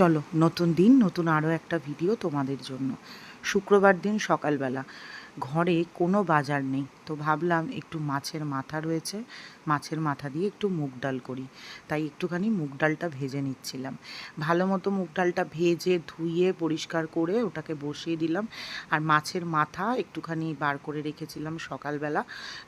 চলো, নতুন দিন, নতুন আরও একটা ভিডিও তোমাদের জন্য। শুক্রবার দিন সকালবেলা। ঘরে কোনো বাজার নেই। তো ভাবলাম একটু মাছের মাথা রয়েছে, মাছের মাথা দিয়ে একটু মুগ ডাল করি। তাই একটুখানি মুগ ডালটা ভেজে নিচ্ছিলাম। ভালো মতো মুগ ডালটা ভেজে ধুয়ে পরিষ্কার করে ওটাকে বসিয়ে দিলাম। আর মাছের মাথা একটুখানি বার করে রেখেছিলাম সকালবেলা।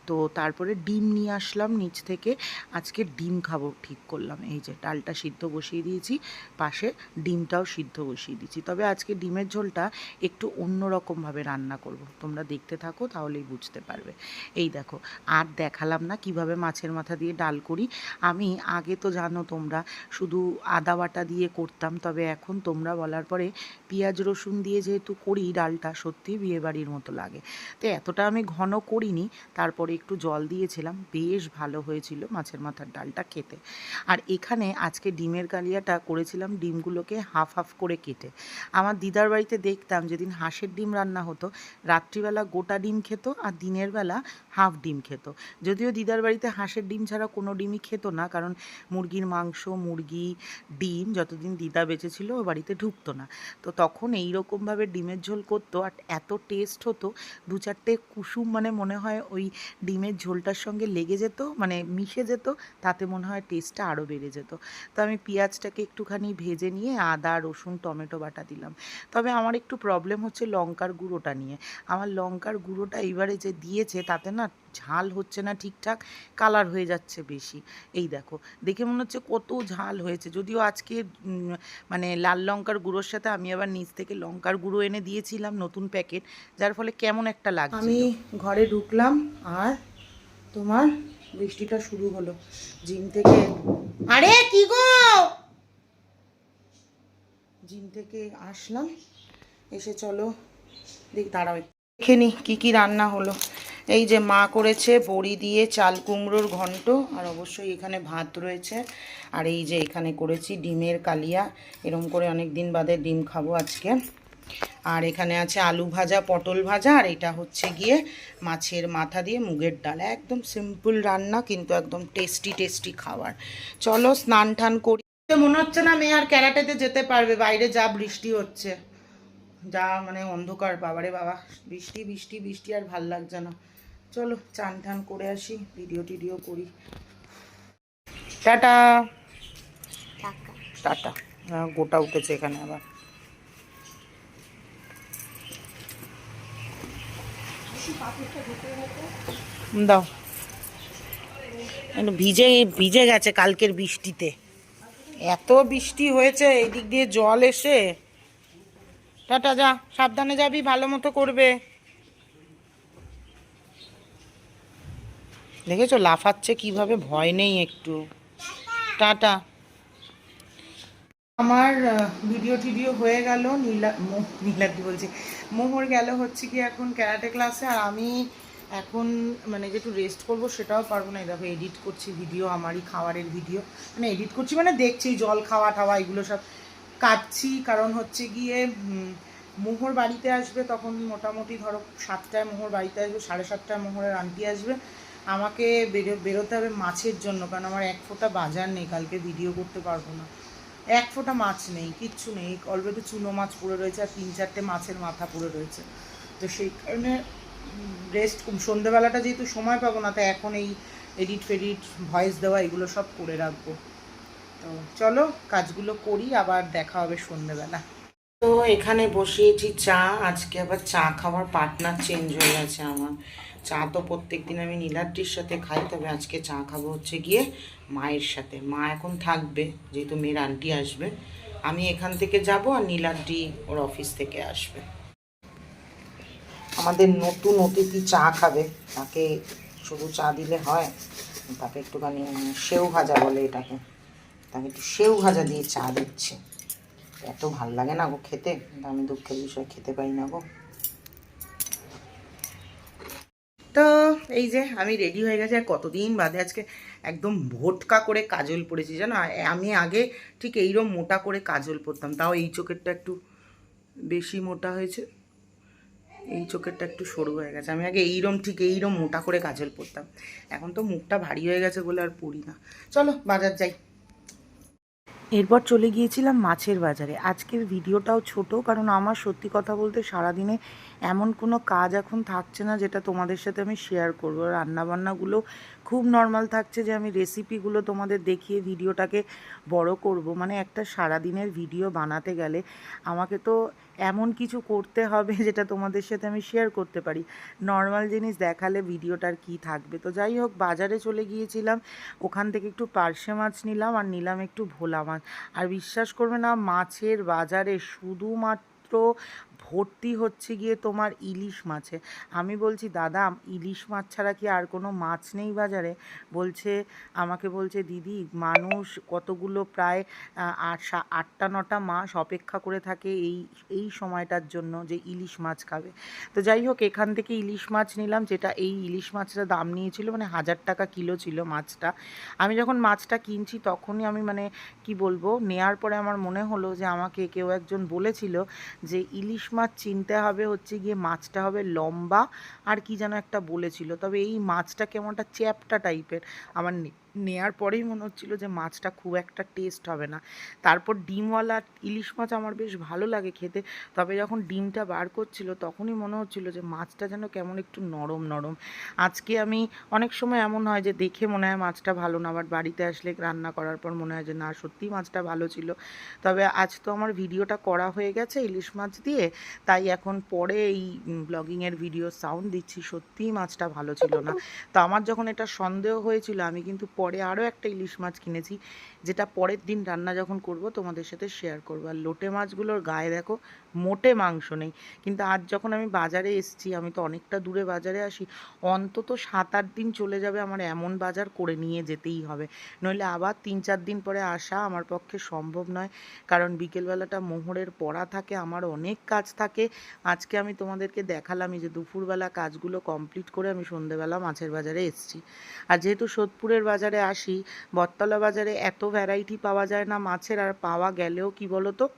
তো তারপরে ডিম নিয়ে আসলাম নিচ থেকে। আজকে ডিম খাব ঠিক করলাম। এই যে ডালটা সিদ্ধ বসিয়ে দিয়েছি, পাশে ডিমটাও সিদ্ধ বসিয়ে দিয়েছি। তবে আজকে ডিমের ঝোলটা একটু অন্যরকমভাবে রান্না করব। তোমরা দেখতে থাকো, তাহলেই বুঝতে পারবে। এই দেখো, আর দেখালাম না কীভাবে মাছের মাথা দিয়ে ডাল করি। আমি, আগে তো জানো তোমরা, শুধু আদা বাটা দিয়ে করতাম, তবে এখন তোমরা বলার পরে পেঁয়াজ রসুন দিয়ে যেহেতু করি, ডালটা সত্যি বিয়েবাড়ির মতো লাগে। তো এতটা আমি ঘন করিনি, তারপরে একটু জল দিয়েছিলাম, বেশ ভালো হয়েছিল মাছের মাথার ডালটা খেতে। আর এখানে আজকে ডিমের কালিয়াটা করেছিলাম, ডিমগুলোকে হাফ হাফ করে কেটে। আমার দিদার বাড়িতে দেখতাম, যেদিন হাঁসের ডিম রান্না হতো, রাত্রিবেলা গোটা ডিম খেত, আর দিনের বেলা হাফ ডিম খেত। যদিও দিদার বাড়িতে হাঁসের ডিম ছাড়া কোনো ডিমই খেত না, কারণ মুরগির মাংস, মুরগি, ডিম যতদিন দিদা বেঁচে ছিল ও বাড়িতে ঢুকতো না। তো তখন এই রকমভাবে ডিমের ঝোল করতো আর এত টেস্ট হতো, দু চারটে কুসুম মানে মনে হয় ওই ডিমের ঝোলটার সঙ্গে লেগে যেত মানে মিশে যেত, তাতে মনে হয় টেস্টটা আরও বেড়ে যেত। তো আমি পেঁয়াজটাকে একটুখানি ভেজে নিয়ে আদা, রসুন, টমেটো বাটা দিলাম। তবে আমার একটু প্রবলেম হচ্ছে লঙ্কার গুঁড়োটা নিয়ে। আমার লঙ্কার গুঁড়োটা এইবারে যে দিয়েছে তাতে না ঝাল হচ্ছে না ঠিকঠাক কালার হয়ে যাচ্ছে বেশি। এই দেখো দেখে মনে হচ্ছে কত ঝাল হয়েছে। যদিও আজকে মানে লাল লঙ্কার গুঁড়োর সাথে আমি আবার নিচ থেকে লঙ্কার গুঁড়ো এনে দিয়েছিলাম নতুন প্যাকেট যার ফলে কেমন একটা লাগছে আমি ঘরে ঢুকলাম আর তোমার বৃষ্টিটা শুরু হলো। জিম থেকে আরে কি গো? জিম থেকে আসলাম। এসে চলো দেখ দাঁড়াও। দেখে নি কী কী রান্না হলো। এই যে মা করেছে বড়ি দিয়ে চাল কুমড়োর ঘন্ট, আর অবশ্যই এখানে ভাত রয়েছে। আর এই যে এখানে করেছি ডিমের কালিয়া, এরম করে অনেক দিন বাদে ডিম খাব আজকে। আর এখানে আছে আলু ভাজা, পটল ভাজা, আর এটা হচ্ছে গিয়ে মাছের মাথা দিয়ে মুগের ডাল। একদম সিম্পল রান্না, কিন্তু একদম টেস্টি টেস্টি খাবার। চলো স্নান টান করি। মনে হচ্ছে না মেয়ে আর ক্যারাটেতে যেতে পারবে, বাইরে যা বৃষ্টি হচ্ছে। যা মানে অন্ধকার বাবারে বাবা। বৃষ্টি বৃষ্টি বৃষ্টি আর ভালো লাগছে না। চলো চান টান করে আসি ভিডিও টিডিও করি। টাটা। টাটা। গোটা উঠেছে এখানে আবার। দাও। ভিজে ভিজে গেছে কালকের বৃষ্টিতে। এত বৃষ্টি হয়েছে এই দিক দিয়ে জল এসে। টাটা, যা। সাবধানে যাবি, ভালো মতো করবে। দেখেছ, লাফাচ্ছে কীভাবে? ভয় নেই একটু। টাটা। আমার ভিডিও টিডিও হয়ে গেল। নীলা নীলাদি বলছি। মোহর গেল হচ্ছে কি এখন ক্যারাটে ক্লাসে আর আমি এখন মানে যে একটু রেস্ট করব সেটাও পারব না। দেখো এডিট করছি ভিডিও আমারই খাবারের ভিডিও মানে এডিট করছি মানে দেখছি, জল খাওয়া টাওয়া এগুলো সব। কাটছি, কারণ হচ্ছে গিয়ে মোহর বাড়িতে আসবে তখন মোটামুটি ধরো সাতটায় মোহর বাড়িতে আসবে, সাড়ে সাতটায় মোহরের আন্টি আসবে। আমাকে বেরো, বেরোতে হবে মাছের জন্য, কারণ আমার এক ফোঁটা বাজার নেই, কালকে ভিডিও করতে পারব না। এক ফোঁটা মাছ নেই, কিচ্ছু নেই অলরেডি চুনো মাছ পড়ে রয়েছে আর তিন চারটে মাছের মাথা পড়ে রয়েছে। তো সেই কারণে রেস্ট সন্ধেবেলাটা যেহেতু সময় পাবো না, তাই এখন এই এডিট ফেডিট ভয়েস দেওয়া, এগুলো সব করে রাখব। তো চলো কাজগুলো করি, আবার দেখা হবে সন্ধেবেলা। তো এখানে বসিয়েছি চা, আজকে আবার চা খাওয়ার পার্টনার চেঞ্জ হয়ে গেছে আমার। চা তো প্রত্যেক দিন আমি নীলাদ্রির সাথে খাই, তবে আজকে চা খাব হচ্ছে গিয়ে মায়ের সাথে। মা এখন থাকবে, যেহেতু মেয়ের আন্টি আসবে। আমি এখান থেকে যাব আর নীলাদ্রি ওর অফিস থেকে আসবে। আমাদের নতুন অতিথি চা খাবে, তাকে শুধু চা দিলে হয়, তাকে একটুখানি সেও ভাজা বলে এটাকে। তাকে একটু সেও ভাজা দিয়ে চা দিচ্ছে। এত ভালো লাগে না গো খেতে আমি দুঃখের বিষয় খেতে পারি না গো। তো এই যে আমি রেডি হয়ে গেছি, আর কতদিন বাদে আজকে একদম ভোটকা করে কাজল পরেছি জানো? আমি আগে ঠিক এইরকম মোটা করে কাজল পরতাম তাও এই চোখেরটা একটু বেশি মোটা হয়েছে। এই চোখেরটা একটু সরু হয়ে গেছে, আমি আগে এইরম ঠিক এইরম মোটা করে কাজল পরতাম এখন তো মুখটা ভারী হয়ে গেছে বলে আর পরি না। চলো বাজার যাই। এরপর চলে গিয়েছিলাম মাছের বাজারে। আজকের ভিডিওটাও ছোট কারণ আমার সত্যি কথা বলতে সারাদিনে এমন কোনো কাজ এখন থাকছে না যেটা তোমাদের সাথে আমি শেয়ার করব। রান্নাবান্নাগুলো খুব নর্মাল থাকছে যে আমি রেসিপিগুলো তোমাদের দেখিয়ে ভিডিওটাকে বড় করব। মানে একটা সারাদিনের ভিডিও বানাতে গেলে আমাকে তো এমন কিছু করতে হবে যেটা তোমাদের সাথে আমি শেয়ার করতে পারি। নর্মাল জিনিস দেখালে ভিডিওটার কি থাকবে? তো যাই হোক, বাজারে চলে গিয়েছিলাম, ওখান থেকে একটু পার্শে মাছ নিলাম আর নিলাম একটু ভোলা মাছ। আর বিশ্বাস করবে না, মাছের বাজারে শুধুমাত্র ভর্তি হচ্ছে গিয়ে তোমার ইলিশ মাছে। আমি বলছি, দাদা, ইলিশ মাছ ছাড়া কি আর কোনো মাছ নেই বাজারে? বলছে, আমাকে বলছে, দিদি, মানুষ কতগুলো প্রায় আট আটটা নটা মাস অপেক্ষা করে থাকে এই এই সময়টার জন্য যে ইলিশ মাছ খাবে। তো যাই হোক, এখান থেকে ইলিশ মাছ নিলাম, যেটা এই ইলিশ মাছটা দাম নিয়েছিল মানে হাজার টাকা কিলো ছিল মাছটা। আমি যখন মাছটা কিনছি, তখনই আমি মানে কি বলব, নেয়ার পরে আমার মনে হলো যে আমাকে কেউ একজন বলেছিল যে ইলিশ মাছ চিনতে হবে, হচ্ছে গিয়ে মাছটা হবে লম্বা, আর কি যেন একটা বলেছিল। তবে এই মাছটা কেমনটা চ্যাপটা টাইপের আমার নেয়ার পরেই মনে হচ্ছিল যে মাছটা খুব একটা টেস্ট হবে না। তারপর ডিমওয়ালা ইলিশ মাছ আমার বেশ ভালো লাগে খেতে। তবে যখন ডিমটা বার করছিল তখনই মনে হচ্ছিল যে মাছটা যেন কেমন একটু নরম নরম। আজকে আমি অনেক সময় এমন হয় যে দেখে মনে হয় মাছটা ভালো না আবার বাড়িতে আসলে রান্না করার পর মনে হয় যে না, সত্যিই মাছটা ভালো ছিল। তবে আজ তো আমার ভিডিওটা করা হয়ে গেছে ইলিশ মাছ দিয়ে। তাই এখন পরে এই ব্লগিংয়ের ভিডিও সাউন্ড দিচ্ছি, সত্যিই মাছটা ভালো ছিল না। তো আমার যখন এটা সন্দেহ হয়েছিল, আমি কিন্তু পরে আরও একটা ইলিশ মাছ কিনেছি, যেটা পরের দিন রান্না যখন করব তোমাদের সাথে শেয়ার করব। আর লোটে মাছগুলোর গায়ে দেখো মোটে মাংস নেই। কিন্তু আজ যখন আমি বাজারে এসছি, আমি তো অনেকটা দূরে বাজারে আসি, অন্তত সাত আট দিন চলে যাবে আমার এমন বাজার করে নিয়ে যেতেই হবে। নইলে আবার তিন চার দিন পরে আসা আমার পক্ষে সম্ভব নয়। কারণ বিকেলবেলাটা মোহরের পড়া থাকে, আমার অনেক কাজ থাকে। আজকে আমি তোমাদেরকে দেখালামই যে দুপুরবেলা কাজগুলো কমপ্লিট করে আমি সন্ধেবেলা মাছের বাজারে এসছি। আর যেহেতু সোদপুরের বাজারে আসি, বটতলা বাজারে এত ভ্যারাইটি পাওয়া যায় না মাছের, আর পাওয়া গেলেও কি বলো তো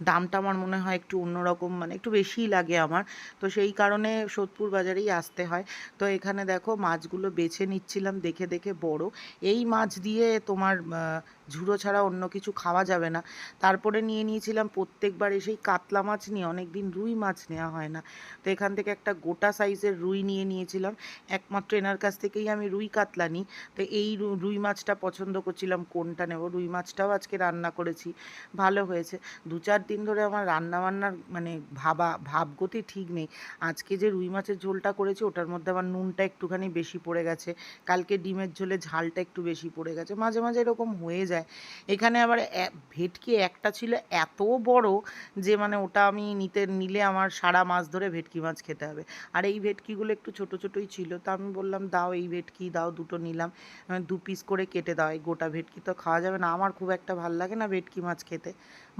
দামটা আমার মনে হয় একটু অন্যরকম মানে একটু বেশিই লাগে আমার। তো সেই কারণে সোদপুর বাজারেই আসতে হয়। তো এখানে দেখো মাছগুলো বেছে নিচ্ছিলাম দেখে দেখে বড়। এই মাছ দিয়ে তোমার ঝুড়ো ছাড়া অন্য কিছু খাওয়া যাবে না। তারপরে নিয়ে নিয়েছিলাম প্রত্যেকবার এসেই কাতলা মাছ নিয়ে অনেক দিন রুই মাছ নেওয়া হয় না। তো এখান থেকে একটা গোটা সাইজের রুই নিয়ে নিয়েছিলাম। একমাত্র এনার কাছ থেকেই আমি রুই কাতলা নিই। তো এই রুই মাছটা পছন্দ করছিলাম, কোনটা নেব? রুই মাছটাও আজকে রান্না করেছি। ভালো হয়েছে। দু চার দিন ধরে আমার রান্না বান্নার মানে ভাবা, ভাবগতি ঠিক নেই। আজকে যে রুই মাছের ঝোলটা করেছি, ওটার মধ্যে আবার নুনটা একটুখানি বেশি পড়ে গেছে। কালকে ডিমের ঝোলে ঝালটা একটু বেশি পড়ে গেছে। মাঝে মাঝে এরকম হয়ে যায়। এখানে আবার ভেটকি একটা ছিল এত বড় যে মানে ওটা আমি নিতে, নিলে আমার সারা মাছ ধরে ভেটকি মাছ খেতে হবে। আর এই ভেটকিগুলো একটু ছোট ছোটোই ছিল, তা আমি বললাম, দাও এই ভেটকি, দাও দুটো নিলাম দু পিস করে কেটে দাও, এই গোটা ভেটকি তো খাওয়া যাবে না। আমার খুব একটা ভালো লাগে না ভেটকি মাছ খেতে।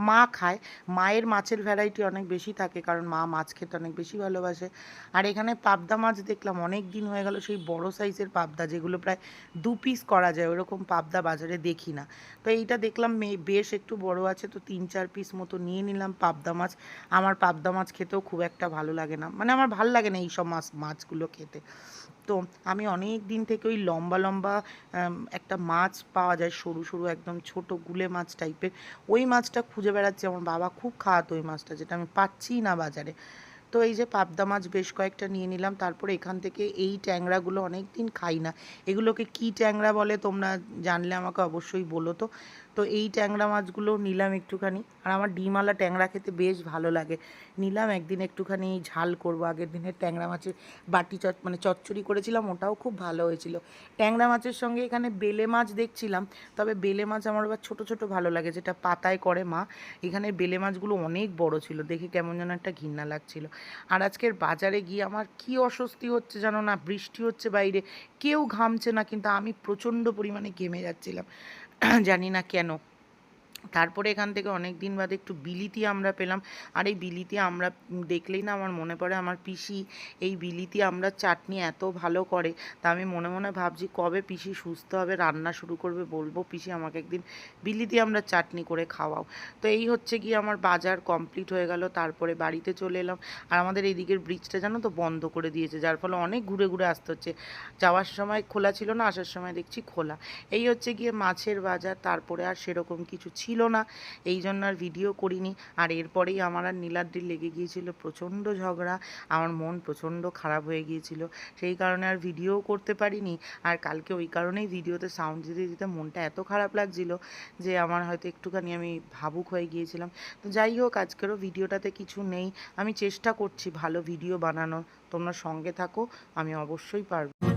মা খায়, মায়ের মাছের ভ্যারাইটি অনেক বেশি থাকে কারণ মা মাছ খেতে অনেক বেশি ভালোবাসে। আর এখানে পাবদা মাছ দেখলাম, অনেক দিন হয়ে গেল সেই বড় সাইজের পাবদা, যেগুলো প্রায় দু পিস করা যায়, ওরকম পাবদা বাজারে দেখি না। তো এইটা দেখলাম বেশ একটু বড় আছে, তো তিন চার পিস মতো নিয়ে নিলাম পাবদা মাছ। আমার পাবদা মাছ খেতেও খুব একটা ভালো লাগে না। মানে আমার ভালো লাগে না এইসব মাছ, মাছগুলো খেতে। তো আমি অনেক দিন থেকে ওই লম্বা লম্বা একটা মাছ পাওয়া যায়, সরু সরু একদম ছোট গুলে মাছ টাইপের ওই মাছটা খুঁজে বেড়াচ্ছি। আমার বাবা খুব খাওয়াতো ওই মাছটা, যেটা আমি পাচ্ছি না বাজারে। তো এই যে পাবদা মাছ বেশ কয়েকটা নিয়ে নিলাম, তারপরে এখান থেকে এই ট্যাংরাগুলো অনেক দিন খাই না। এগুলোকে কি ট্যাংরা বলে তোমরা জানলে আমাকে অবশ্যই বলো তো। তো এই ট্যাংরা মাছগুলো নিলাম একটুখানি। আর আমার ডিমওয়ালা ট্যাংরা খেতে বেশ ভালো লাগে। নিলাম একদিন একটুখানি ঝাল করব। আগের দিনের ট্যাংরা মাছের বাটি চট মানে চচ্চড়ি করেছিলাম, ওটাও খুব ভালো হয়েছিল। ট্যাংরা মাছের সঙ্গে এখানে বেলে মাছ দেখছিলাম, তবে বেলে মাছ আমার আবার ছোটো ছোটো ভালো লাগে, যেটা পাতায় করে মা। এখানে বেলে মাছগুলো অনেক বড় ছিল, দেখে কেমন যেন একটা ঘৃণা লাগছিল। আর আজকের বাজারে গিয়ে আমার কি অস্বস্তি হচ্ছে জানো না, বৃষ্টি হচ্ছে বাইরে, কেউ ঘামছে না, কিন্তু আমি প্রচণ্ড পরিমাণে ঘেমে যাচ্ছিলাম। জানি না কেন। তারপরে এখান থেকে অনেক দিন বাদে একটু বিলিতি আমরা পেলাম। আর এই বিলিতি আমরা দেখলেই না আমার মনে পড়ে আমার পিসি এই বিলিতি আমরা চাটনি এত ভালো করে, তা আমি মনে মনে ভাবছি কবে পিসি সুস্থ হবে, রান্না শুরু করবে বলব, পিসি আমাকে একদিন বিলিতি আমরা চাটনি করে খাওয়াও। তো এই হচ্ছে কি আমার বাজার কমপ্লিট হয়ে গেল, তারপরে বাড়িতে চলে এলাম। আর আমাদের এই দিকের ব্রিজটা জানো তো বন্ধ করে দিয়েছে, যার ফলে অনেক ঘুরে ঘুরে আসতে হচ্ছে। যাওয়ার সময় খোলা ছিল না, আসার সময় দেখছি খোলা। এই হচ্ছে গিয়ে মাছের বাজার, তারপরে আর সেরকম কিছু ছিল না, এই জন্য আর ভিডিও করিনি। আর এরপরেই আমার আর নীলাদ্রির লেগে গিয়েছিল প্রচণ্ড ঝগড়া, আমার মন প্রচণ্ড খারাপ হয়ে গিয়েছিল। সেই কারণে আর ভিডিও করতে পারিনি। আর কালকে ওই কারণেই ভিডিওতে সাউন্ড দিতে দিতে মনটা এত খারাপ লাগছিল যে আমার হয়তো একটুখানি আমি ভাবুক হয়ে গিয়েছিলাম। তো যাই হোক, আজকেরও ভিডিওটাতে কিছু নেই। আমি চেষ্টা করছি ভালো ভিডিও বানানোর। তোমরা সঙ্গে থাকো, আমি অবশ্যই পারব।